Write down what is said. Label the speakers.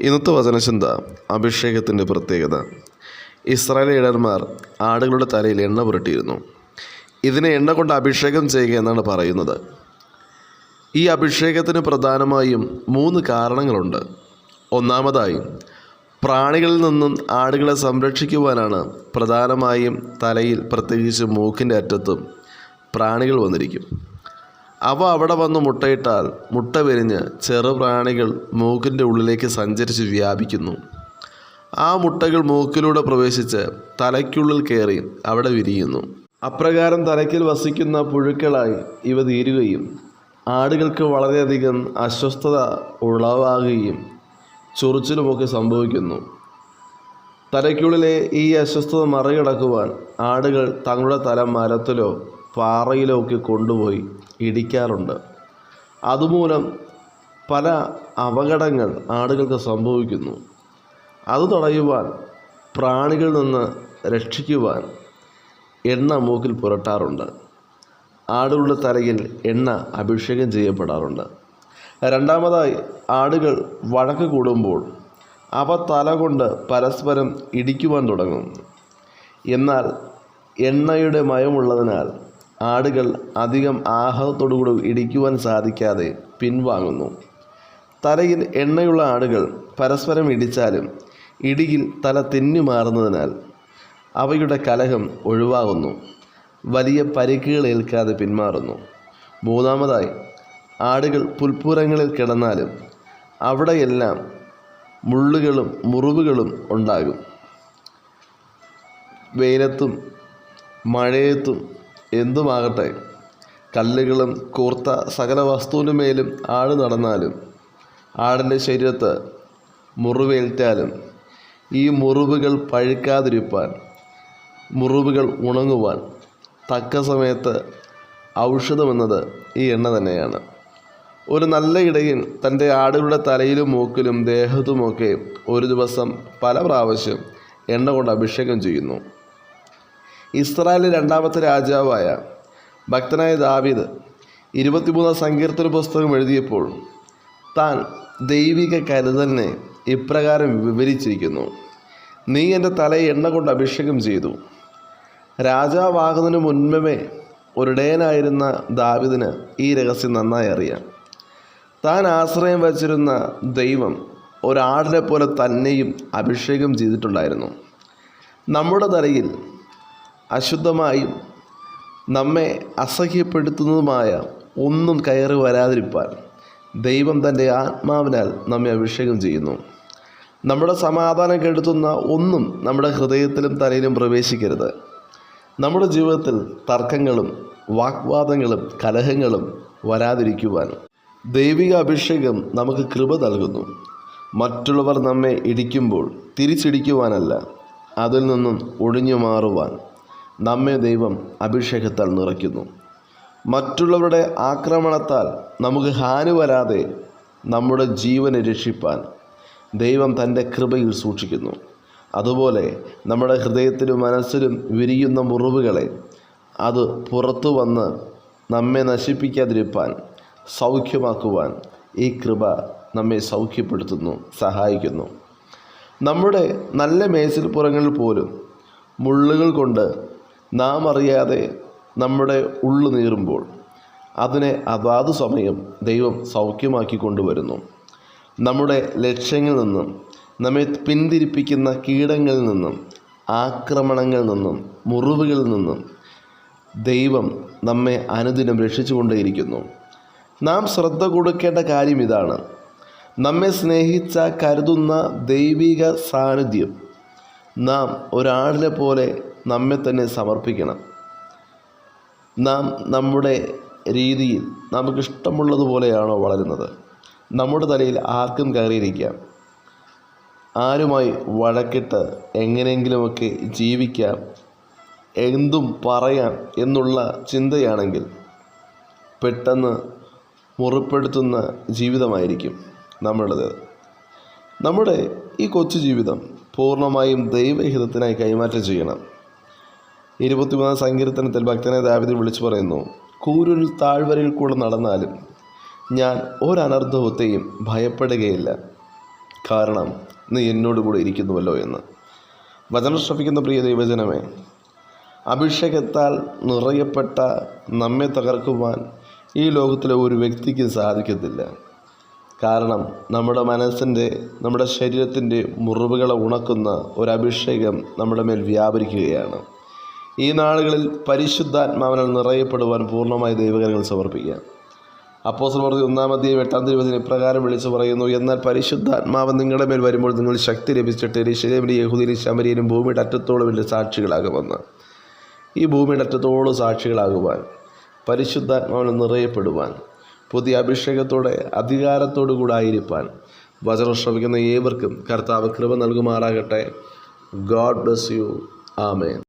Speaker 1: ഇന്നത്തെ വചനചിന്ത അഭിഷേകത്തിന്റെ പ്രത്യേകത. ഇസ്രായേൽ ഇടന്മാർ ആടുകളുടെ തലയിൽ എണ്ണ പുരട്ടിയിരുന്നു. ഇതിനെ എണ്ണ കൊണ്ട് അഭിഷേകം ചെയ്യുക എന്നാണ് പറയുന്നത്. ഈ അഭിഷേകത്തിന് പ്രധാനമായും മൂന്ന് കാരണങ്ങളുണ്ട്. ഒന്നാമതായി പ്രാണികളിൽ നിന്നും ആടുകളെ സംരക്ഷിക്കുവാനാണ് പ്രധാനമായും തലയിൽ പ്രത്യേകിച്ച് മൂക്കിന്റെ അറ്റത്തും പ്രാണികൾ വന്നിരിക്കും. അവ അവിടെ വന്ന് മുട്ടയിട്ടാൽ മുട്ട വിരിഞ്ഞ് ചെറുപ്രാണികൾ മൂക്കിന്റെ ഉള്ളിലേക്ക് സഞ്ചരിച്ച് വ്യാപിക്കുന്നു. ആ മുട്ടകൾ മൂക്കിലൂടെ പ്രവേശിച്ച് തലയ്ക്കുള്ളിൽ കയറി അവിടെ വിരിയുന്നു. അപ്രകാരം തലയ്ക്കിൽ വസിക്കുന്ന പുഴുക്കളായി ഇവ തീരുകയും ആടുകൾക്ക് വളരെയധികം അസ്വസ്ഥത ഉളവാകുകയും ചൊറിച്ചിലുമൊക്കെ സംഭവിക്കുന്നു. തലയ്ക്കുള്ളിലെ ഈ അസ്വസ്ഥത മറികടക്കുവാൻ ആടുകൾ തങ്ങളുടെ തല മരത്തിലോ പാറയിലോ ഒക്കെ കൊണ്ടുപോയി ഇടിക്കാറുണ്ട്. അതുമൂലം പല അപകടങ്ങൾ ആടുകൾക്ക് സംഭവിക്കുന്നു. അത് തടയുവാൻ പ്രാണികളിൽ നിന്ന് രക്ഷിക്കുവാൻ എണ്ണ മൂക്കിൽ പുരട്ടാറുണ്ട്. ആടുകളുടെ തലയിൽ എണ്ണ അഭിഷേകം ചെയ്യപ്പെടാറുണ്ട്. രണ്ടാമതായി ആടുകൾ വഴക്ക് കൂടുമ്പോൾ അവ തല കൊണ്ട് പരസ്പരം ഇടിക്കുവാൻ തുടങ്ങും എന്നാൽ എണ്ണയുടെ മയമുള്ളതിനാൽ ആടുകൾ അധികം ആഹാരത്തോടുകൂടി ഇടിക്കുവാൻ സാധിക്കാതെ പിൻവാങ്ങുന്നു. തലയിൽ എണ്ണയുള്ള ആടുകൾ പരസ്പരം ഇടിച്ചാലും ഇടിയിൽ തല തെന്നി മാറുന്നതിനാൽ അവയുടെ കലഹം ഒഴിവാകുന്നു. വലിയ പരിക്കുകൾ ഏൽക്കാതെ പിന്മാറുന്നു മൂന്നാമതായി ആടുകൾ പുൽപ്പുറങ്ങളിൽ കിടന്നാലും അവിടെയെല്ലാം മുള്ളുകളും മുറിവുകളും ഉണ്ടാകും. വെയിലത്തും മഴയത്തും എന്തുമാകട്ടെ കല്ലുകളും കൂർത്ത സകല വസ്തുവിനുമേലും മേലും ആട് നടന്നാലും ആടിന്റെ ശരീരത്ത് മുറിവേൽറ്റാലും ഈ മുറിവുകൾ പഴുക്കാതിരിപ്പാൻ മുറിവുകൾ ഉണങ്ങുവാൻ തക്ക സമയത്ത് ഔഷധമെന്നത് ഈ എണ്ണ തന്നെയാണ്. ഒരു നല്ല ഇടയൻ തന്റെ ആടുകളുടെ തലയിലും മൂക്കിലും ദേഹത്തുമൊക്കെ ഒരു ദിവസം പല പ്രാവശ്യം എണ്ണ കൊണ്ട് അഭിഷേകം ചെയ്യുന്നു. ഇസ്രായേലിലെ രണ്ടാമത്തെ രാജാവായ ഭക്തനായ ദാവീദ് ഇരുപത്തിമൂന്നാം സങ്കീർത്തന പുസ്തകം എഴുതിയപ്പോൾ താൻ ദൈവിക കരുതലിനെ ഇപ്രകാരം വിവരിച്ചിരിക്കുന്നു. നീ എന്റെ തലയെ എണ്ണ കൊണ്ട് അഭിഷേകം ചെയ്തു. രാജാവാകുന്നതിന് മുൻപേ ഒരിടയനായിരുന്ന ദാവിദിന് ഈ രഹസ്യം നന്നായി അറിയാം. താൻ ആശ്രയം വച്ചിരുന്ന ദൈവം ഒരാടിനെ പോലെ തന്നെയും അഭിഷേകം ചെയ്തിട്ടുണ്ടായിരുന്നു. നമ്മുടെ തലയിൽ അശുദ്ധമായും നമ്മെ അസഹ്യപ്പെടുത്തുന്നതുമായ ഒന്നും കയറി വരാതിരിപ്പാൻ ദൈവം തന്റെ ആത്മാവിനാൽ നമ്മെ അഭിഷേകം ചെയ്യുന്നു. നമ്മുടെ സമാധാനം കെടുത്തുന്ന ഒന്നും നമ്മുടെ ഹൃദയത്തിലും തലയിലും പ്രവേശിക്കരുത്. നമ്മുടെ ജീവിതത്തിൽ തർക്കങ്ങളും വാഗ്വാദങ്ങളും കലഹങ്ങളും വരാതിരിക്കുവാൻ ദൈവിക അഭിഷേകം നമുക്ക് കൃപ നൽകുന്നു. മറ്റുള്ളവർ നമ്മെ ഇടിക്കുമ്പോൾ തിരിച്ചിടിക്കുവാനല്ല അതിൽ നിന്നും ഒഴിഞ്ഞു മാറുവാൻ നമ്മെ ദൈവം അഭിഷേകത്താൽ നിറയ്ക്കുന്നു. മറ്റുള്ളവരുടെ ആക്രമണത്താൽ നമുക്ക് ഹാനി വരാതെ നമ്മുടെ ജീവനെ രക്ഷിപ്പാൻ ദൈവം തന്റെ കൃപയിൽ സൂക്ഷിക്കുന്നു. അതുപോലെ നമ്മുടെ ഹൃദയത്തിലും മനസ്സിലും വിരിയുന്ന മുറിവുകളെ അത് പുറത്തു വന്ന് നമ്മെ നശിപ്പിക്കാതിരിപ്പാൻ സൗഖ്യമാക്കുവാൻ ഈ കൃപ നമ്മെ സൗഖ്യപ്പെടുത്തുന്നു സഹായിക്കുന്നു. നമ്മുടെ നല്ല മേച്ചിൽപ്പുറങ്ങളിൽ പോലും മുള്ളുകൾ കൊണ്ട് നാം അറിയാതെ നമ്മുടെ ഉള്ളു നീറുമ്പോൾ അതിനെ അതാത് സമയം ദൈവം സൗഖ്യമാക്കി കൊണ്ടുവരുന്നു. നമ്മുടെ ലക്ഷ്യങ്ങളിൽ നിന്നും നമ്മെ പിന്തിരിപ്പിക്കുന്ന കീടങ്ങളിൽ നിന്നും ആക്രമണങ്ങളിൽ നിന്നും മുറിവുകളിൽ നിന്നും ദൈവം നമ്മെ അനുദിനം രക്ഷിച്ചുകൊണ്ടേയിരിക്കുന്നു. നാം ശ്രദ്ധ കൊടുക്കേണ്ട കാര്യം ഇതാണ്. നമ്മെ സ്നേഹിച്ച കരുതുന്ന ദൈവിക സാന്നിധ്യം. നാം ഒരാളിനെ പോലെ നമ്മെ തന്നെ സമർപ്പിക്കണം. നാം നമ്മുടെ രീതിയിൽ നമുക്കിഷ്ടമുള്ളതുപോലെയാണോ വളരുന്നത്? നമ്മുടെ തലയിൽ ആർക്കും കയറിയിരിക്കാം. ആരുമായി വഴക്കിട്ട് എങ്ങനെയെങ്കിലുമൊക്കെ ജീവിക്കാം എന്തും പറയാം എന്നുള്ള ചിന്തയാണെങ്കിൽ പെട്ടെന്ന് മുറിപ്പെടുത്തുന്ന ജീവിതമായിരിക്കും നമ്മളുടെ നമ്മുടെ ഈ കൊച്ചു ജീവിതം പൂർണമായും ദൈവഹിതത്തിനായി കൈമാറ്റം ചെയ്യണം. ഇരുപത്തിമൂന്നാം സങ്കീർത്തനത്തിൽ ഭക്തനെ ദാവിദിൽ വിളിച്ചു പറയുന്നു കൂരുൽ താഴ്വരയിൽ കൂടെ നടന്നാലും ഞാൻ ഒരനർത്ഥവത്തെയും ഭയപ്പെടുകയില്ല. കാരണം നീ എന്നോട് കൂടെ ഇരിക്കുന്നുവല്ലോ എന്ന്. വചനം ശ്രമിക്കുന്ന പ്രിയ ദൈവജനമേ അഭിഷേകത്താൽ നിറയപ്പെട്ട നമ്മെ തകർക്കുവാൻ ഈ ലോകത്തിലെ ഒരു വ്യക്തിക്ക് സാധിക്കത്തില്ല. കാരണം നമ്മുടെ മനസ്സിന്റെ നമ്മുടെ ശരീരത്തിന്റെ മുറിവുകളെ ഉണക്കുന്ന ഒരു അഭിഷേകം നമ്മുടെ മേൽ വ്യാപരിക്കുകയാണ്. ഈ നാളുകളിൽ പരിശുദ്ധാത്മാവിനാൽ നിറയപ്പെടുവാൻ പൂർണമായി ദൈവകരങ്ങൾ സമർപ്പിക്കുക. അപ്പോസൽ പറഞ്ഞ ഒന്നാമത്തെയും എട്ടാം തിരുവചനം ഇപ്രകാരം വിളിച്ചു പറയുന്നു എന്നാൽ പരിശുദ്ധാത്മാവ് നിങ്ങളുടെ മേൽ വരുമ്പോൾ നിങ്ങൾ ശക്തി ലഭിച്ചിട്ട് ഋഷിലേമിന്റെ യഹൂദിനും ശമരിയനും ഭൂമിയുടെ അറ്റത്തോളം എന്റെ സാക്ഷികളാകുമെന്ന് ഈ ഭൂമിയുടെ അറ്റത്തോളം സാക്ഷികളാകുവാൻ പരിശുദ്ധാത്മാവിനെ നിറയപ്പെടുവാൻ പുതിയ അഭിഷേകത്തോടെ അധികാരത്തോടു കൂടായിരിക്കാൻ വചനം ശ്രമിക്കുന്ന ഏവർക്കും കർത്താവ് കൃപ നൽകുമാറാകട്ടെ. God bless you. ആമേൻ.